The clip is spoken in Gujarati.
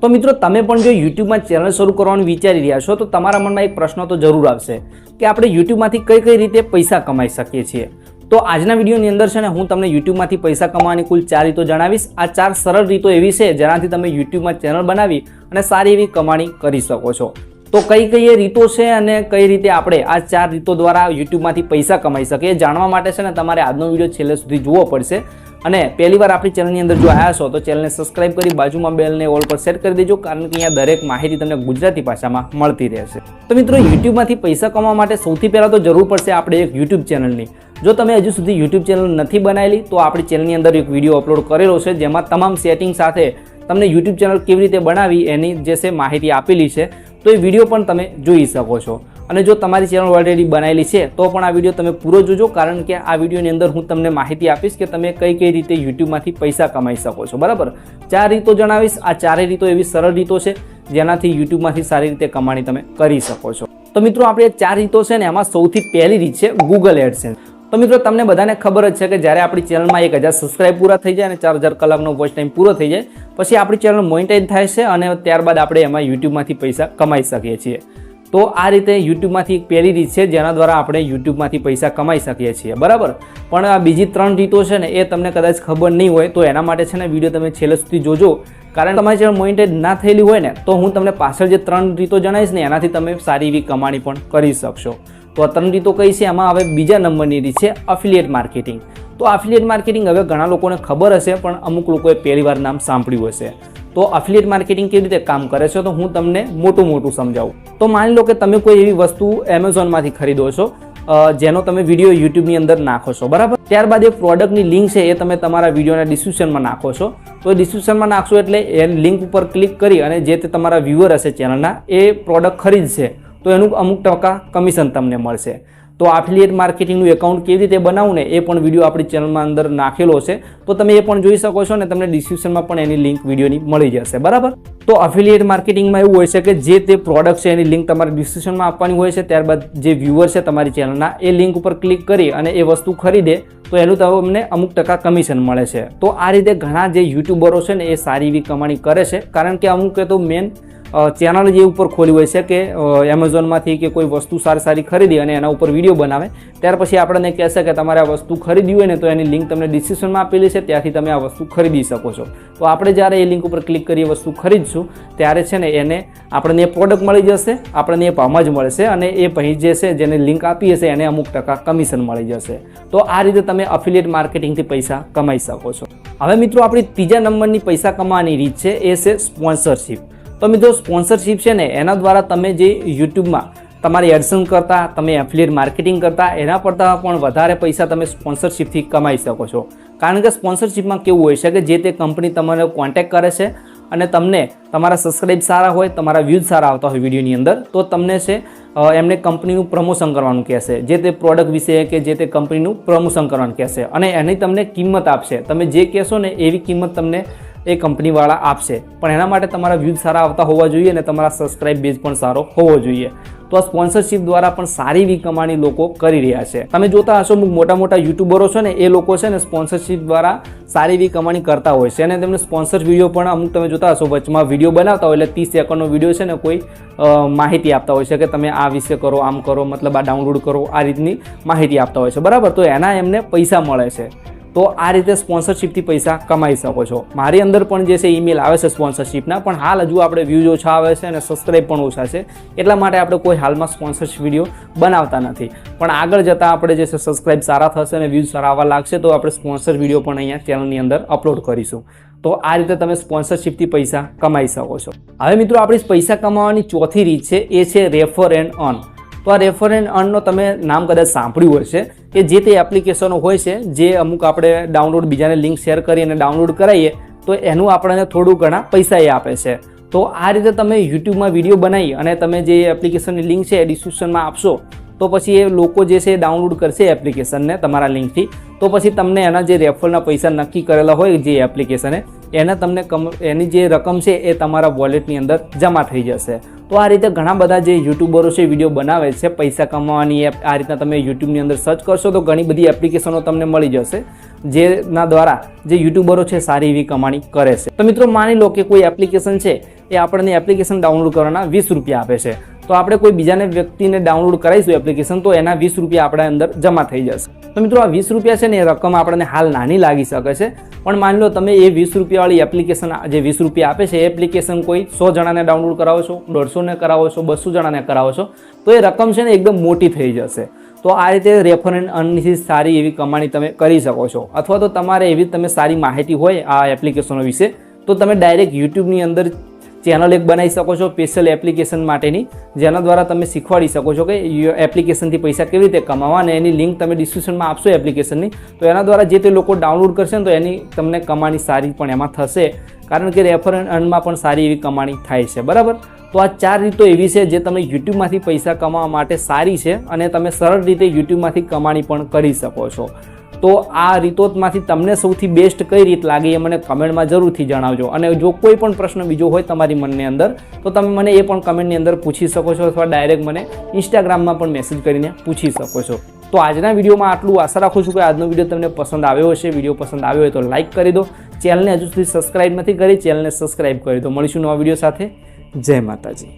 તો મિત્રો, તમે પણ જો યુટ્યુબમાં ચેનલ શરૂ કરવાનું વિચારી રહ્યા છો, તો તમારા મનમાં એક પ્રશ્ન તો જરૂર આવશે કે આપણે યુટ્યુબમાંથી કઈ કઈ રીતે પૈસા કમાઈ શકીએ છીએ? તો આજના વિડીયોની અંદર છે ને, હું તમને યુટ્યુબમાંથી પૈસા કમાવાની કુલ ચાર રીતો જણાવીશ. આ ચાર સરળ રીતો એવી છે જેનાથી તમે યુટ્યુબમાં ચેનલ બનાવી અને સારી એવી કમાણી કરી શકો છો. તો કઈ કઈ રીતો છે અને કઈ રીતે આપણે આ ચાર રીતો દ્વારા યુટ્યુબમાંથી પૈસા કમાઈ શકીએ જાણવા માટે છે ને તમારે આજનો વીડિયો છેલ્લે સુધી જોવો પડશે. અને પહેલી વાર આપણી ચેનલની અંદર જો આવ્યા છો, તો ચેનલને સબસ્ક્રાઇબ કરી બાજુમાં બેલને ઓલ પર સેટ કરી દેજો, કારણ કે અહીંયા દરેક માહિતી તમને ગુજરાતી ભાષામાં મળતી રહેશે. તો મિત્રો, યુટ્યુબમાંથી પૈસા કમાવા માટે સૌથી પહેલાં તો જરૂર પડશે આપણે એક યુટ્યુબ ચેનલની. જો તમે હજુ સુધી યુટ્યુબ ચેનલ નથી બનાવેલી, તો આપણી ચેનલની અંદર એક વીડિયો અપલોડ કરેલો છે, જેમાં તમામ સેટિંગ સાથે તમને યુટ્યુબ ચેનલ કેવી રીતે બનાવી, એની જે છે માહિતી આપેલી છે. તો એ વીડિયો પણ તમે જોઈ શકો છો. અને જો તમારી ચેનલ ઓલરેડી બનાવેલી છે, તો પણ આ વીડિયો તમે પૂરો જોજો, કારણ કે આ વિડીયોની અંદર હું તમને માહિતી આપીશ કે તમે કઈ કઈ રીતે યુટ્યુબમાંથી પૈસા કમાઈ શકો છો. બરાબર? ચાર રીતો જણાવીશ. આ ચારેય રીતો એવી સરળ રીતો છે, જેનાથી યુટ્યુબમાંથી સારી રીતે કમાણી તમે કરી શકો છો. તો મિત્રો, આપણે ચાર રીતો છે ને, એમાં સૌથી પહેલી રીત છે ગૂગલ એડસેન્સ તો મિત્રો, તમને બધાને ખબર જ છે કે જ્યારે આપણી ચેનલમાં એક હજાર સબસ્ક્રાઇબ પૂરા થઈ જાય અને ચાર હજાર કલાકનો વોચ ટાઈમ પૂરો થઈ જાય, પછી આપણી ચેનલ મોનિટાઈઝ થાય છે અને ત્યારબાદ આપણે એમાં યુટ્યુબમાંથી પૈસા કમાઈ શકીએ છીએ. તો આ રીતે યુટ્યુબમાંથી એક પહેલી રીત છે, જેના દ્વારા આપણે યુટ્યુબમાંથી પૈસા કમાઈ શકીએ છીએ. બરાબર? પણ આ બીજી ત્રણ રીતો છે ને, એ તમને કદાચ ખબર નહીં હોય, તો એના માટે છે ને વીડિયો તમે છેલ્લે સુધી જોજો. કારણ તમારી ચેનલ મોનિટાઈઝ ના થયેલી હોય ને, તો હું તમને પાછળ જે ત્રણ રીતો જણાવીશ ને, એનાથી તમે સારી એવી કમાણી પણ કરી શકશો. તો ત્રણ રીતો કઈ છે? એમાં હવે બીજા નંબરની રીત છે અફિલિયેટ માર્કેટિંગ તો અફિલિયેટ માર્કેટિંગ હવે ઘણા લોકોને ખબર હશે, પણ અમુક લોકોએ પહેલી વાર નામ સાંભળ્યું હશે. તો અફિલિયેટ માર્કેટિંગ કેવી રીતે કામ કરે છે? તો હું તમને મોટું મોટું સમજાવું. તો માની લો કે તમે કોઈ એવી વસ્તુ એમેઝોનમાંથી ખરીદો છો જેનો તમે વીડિયો યુટ્યુબની અંદર નાખો છો, બરાબર? ત્યારબાદ એ પ્રોડક્ટની લિંક છે, એ તમે તમારા વિડીયોના ડિસ્ક્રિપ્શનમાં નાખો છો. તો ડિસ્ક્રિપ્શનમાં નાખશો એટલે એ લિંક ઉપર ક્લિક કરી અને જે તે તમારા વ્યૂઅર હશે ચેનલના એ પ્રોડક્ટ ખરીદશે. તો એનું અમુક ટકા કમિશન તમને મળશે. તો આફિલિયેટ માર્કેટિંગનું એકાઉન્ટ કેવી રીતે બનાવવું ને એ પણ વીડિયો આપણી ચેનલમાં અંદર નાખેલો છે. તો તમે એ પણ જોઈ શકો છો ને તમને ડિસ્ક્રિપ્શનમાં પણ એની લિંક વિડીયોની મળી જશે. બરાબર? તો અફિલિયેટ માર્કેટિંગમાં એવું હોય છે કે જે તે પ્રોડક્ટ છે એની લિંક તમારે ડિસ્ક્રિપ્શનમાં આપવાની હોય છે. ત્યારબાદ જે વ્યુઅર છે તમારી ચેનલના એ લિંક ઉપર ક્લિક કરી અને એ વસ્તુ ખરીદે, તો એનું તમને અમુક ટકા કમિશન મળે છે. તો આ રીતે ઘણા જે યુટ્યુબરો છે ને એ સારી એવી કમાણી કરે છે. કારણ કે અમુક તો મેન ચેનલ જે ઉપર ખોલી હોય છે કે એમેઝોનમાંથી કે કોઈ વસ્તુ સારી સારી ખરીદી અને એના ઉપર વીડિયો બનાવે, ત્યાર પછી આપણને કહેશે કે તમારે આ વસ્તુ ખરીદવી હોય ને તો એની લિંક તમને ડિસ્ક્રિપ્શનમાં આપેલી છે, ત્યાંથી તમે આ વસ્તુ ખરીદી શકો છો. તો આપણે જ્યારે એ લિંક ઉપર ક્લિક કરી વસ્તુ ખરીદશું, ત્યારે છે ને એને આપણને એ પ્રોડક્ટ મળી જશે, આપણને એ ભાવમાં જ મળશે અને એ પછી જે છે, જેને લિંક આપી હશે, એને અમુક ટકા કમિશન મળી જશે. તો આ રીતે તમે અફિલિયેટ માર્કેટિંગથી પૈસા કમાઈ શકો છો. હવે મિત્રો, આપણી ત્રીજા નંબરની પૈસા કમાવાની રીત છે, એ છે સ્પોન્સરશિપ તો મિત્રો સ્પોન્સરશિપ છે ને, એના દ્વારા તમે જે યુટ્યુબમાં તમારી એડસન કરતા, તમે એફિલિયેટ માર્કેટિંગ કરતા, એના કરતાં પણ વધારે પૈસા તમે સ્પોન્સરશિપથી કમાઈ શકો છો. કારણ કે સ્પોન્સરશિપમાં કેવું હોય છે કે જે તે કંપની તમને કોન્ટેક્ટ કરે છે અને તમને તમારા સબસ્ક્રાઇબ સારા હોય, તમારા વ્યૂઝ સારા આવતા હોય વિડીયોની અંદર, તો તમને છે એમને કંપનીનું પ્રમોશન કરવાનું કહેશે. જે તે પ્રોડક્ટ વિશે કે જે તે કંપનીનું પ્રમોશન કરવાનું કહેશે. અને એની તમને કિંમત આપશે. તમે જે કહેશો ને, એવી કિંમત તમને એ કંપનીવાળા આપશે. પણ એના માટે તમારા વ્યૂઝ સારા આવતા હોવા જોઈએ અને તમારા સબસ્ક્રાઇબ બેઝ પણ સારો હોવો જોઈએ. તો આ સ્પોન્સરશિપ દ્વારા પણ સારી એવી કમાણી લોકો કરી રહ્યા છે. તમે જોતા હશો અમુક મોટા મોટા યુટ્યુબરો છે ને, એ લોકો છે ને સ્પોન્સરશિપ દ્વારા સારી એવી કમાણી કરતા હોય છે. અને તેમને સ્પોન્સર વીડિયો પણ અમુક તમે જોતા હશો, વચમાં વીડિયો બનાવતા હોય એટલે ત્રીસ સેકન્ડનો વીડિયો છે ને, કોઈ માહિતી આપતા હોય છે કે તમે આ વિશે કરો, આમ કરો, મતલબ આ ડાઉનલોડ કરો, આ રીતની માહિતી આપતા હોય છે. બરાબર? તો એના એમને પૈસા મળે છે. તો આ રીતે સ્પોન્સરશિપથી પૈસા કમાઈ શકો છો. મારી અંદર પણ જે છે ઈમેલ આવે છે સ્પોન્સરશિપના પણ હાલ હજુ આપણે વ્યૂઝ ઓછા આવે છે અને સબસ્ક્રાઈબ પણ ઓછા છે. એટલા માટે આપણે કોઈ હાલમાં સ્પોન્સરશિપ વીડિયો બનાવતા નથી. પણ આગળ જતાં આપણે જે છે સબસ્ક્રાઈબ સારા થશે અને વ્યૂઝ સારા આવવા લાગશે, તો આપણે સ્પોન્સર વીડિયો પણ અહીંયા ચેનલની અંદર અપલોડ કરીશું. તો આ રીતે તમે સ્પોન્સરશિપથી પૈસા કમાઈ શકો છો. હવે મિત્રો આપણી પૈસા કમાવાની ચોથી રીત છે, એ છે રેફર એન્ડ અર્ન તો આ રેફર એન્ડ અર્નનો તમે નામ કદાચ સાંભળ્યું હશે. કે જે તે એપ્લિકેશનો હોય છે, જે અમુક આપણે ડાઉનલોડ બીજાને લિંક શેર કરી અને ડાઉનલોડ કરાવીએ તો એનું આપણને થોડું ઘણા પૈસા એ આપે છે. તો આ રીતે તમે યુટ્યુબમાં વીડિયો બનાવી અને તમે જે એપ્લિકેશનની લિંક છે એ ડિસ્ક્રિપ્શનમાં આપશો, તો પછી એ લોકો જે છે ડાઉનલોડ કરશે એપ્લિકેશનને તમારા લિંકથી તો પછી તમને એના જે રેફરના પૈસા નક્કી કરેલા હોય જે એપ્લિકેશને એને તમને કમ, એની જે રકમ છે એ તમારા વોલેટની અંદર જમા થઈ જશે. તો આ રીતે ઘણા બધા જે યુટ્યુબરો છે વીડિયો બનાવે છે, પૈસા કમાવાની એપ, આ રીતના તમે યુટ્યુબની અંદર સર્ચ કરશો તો ઘણી બધી એપ્લિકેશનો તમને મળી જશે, જેના દ્વારા જે યુટ્યુબરો છે, સારી એવી કમાણી કરે છે. તો મિત્રો માની લો કે કોઈ એપ્લિકેશન છે, એ આપણને એપ્લિકેશન ડાઉનલોડ કરવાના વીસ રૂપિયા આપે છે. તો આપણે કોઈ બીજાને વ્યક્તિને ડાઉનલોડ કરાવીશું એપ્લિકેશન તો એના વીસ રૂપિયા આપણા અંદર જમા થઈ જશે. તો મિત્રો, આ વીસ રૂપિયા છે ને, એ રકમ આપણને હાલ નાની લાગી શકે છે. પણ માની લો, તમે એ વીસ રૂપિયાવાળી એપ્લિકેશન જે વીસ રૂપિયા આપે છે, એ એપ્લિકેશન કોઈ સો જણાને ડાઉનલોડ કરાવો છો દોઢસોને કરાવો છો, બસો જણાને કરાવો છો, તો એ રકમ છે ને, એકદમ મોટી થઈ જશે. તો આ રીતે રેફર એન્ડ અર્નથી સારી એવી કમાણી તમે કરી શકો છો. અથવા તો તમારે એવી તમે સારી માહિતી હોય આ એપ્લિકેશનો વિશે, તો તમે ડાયરેક્ટ યુટ્યુબની અંદર ચેનલ એક બનાવી શકો છો સ્પેશિયલ એપ્લિકેશન માટેની, જેના દ્વારા તમે શીખવાડી શકો છો કે એપ્લિકેશનથી પૈસા કેવી રીતે કમાવા અને એની લિંક તમે ડિસ્ક્રિપ્શનમાં આપશો એપ્લિકેશનની તો એના દ્વારા જે તે લોકો ડાઉનલોડ કરશે ને તો એની તમને કમાણી સારી પણ એમાં થશે. કારણ કે રેફર અર્નમાં પણ સારી એવી કમાણી થાય છે. બરાબર? તો આ ચાર રીતો એવી છે જે તમે યુટ્યુબમાંથી પૈસા કમાવા માટે સારી છે અને તમે સરળ રીતે યુટ્યુબમાંથી કમાણી પણ કરી શકો છો. તો આ રીતોમાંથી તમને સૌથી બેસ્ટ કઈ રીત લાગી એ મને કમેન્ટમાં જરૂરથી જણાવજો. અને જો કોઈ પણ પ્રશ્ન બીજો હોય તમારી મનની અંદર, તો તમે મને એ પણ કમેન્ટની અંદર પૂછી શકો છો અથવા ડાયરેક્ટ મને ઇન્સ્ટાગ્રામમાં પણ મેસેજ કરીને પૂછી શકો છો. તો આજના વિડીયોમાં આટલું. આશા રાખું છું કે આજનો વીડિયો તમને પસંદ આવ્યો હશે. વીડિયો પસંદ આવ્યો હોય તો લાઇક કરી દો. ચેનલને હજુ સુધી સબસ્ક્રાઇબ નથી કરી, ચેનલને સબસ્ક્રાઇબ કરી દો. મળીશું નવા વીડિયો સાથે. જય માતાજી.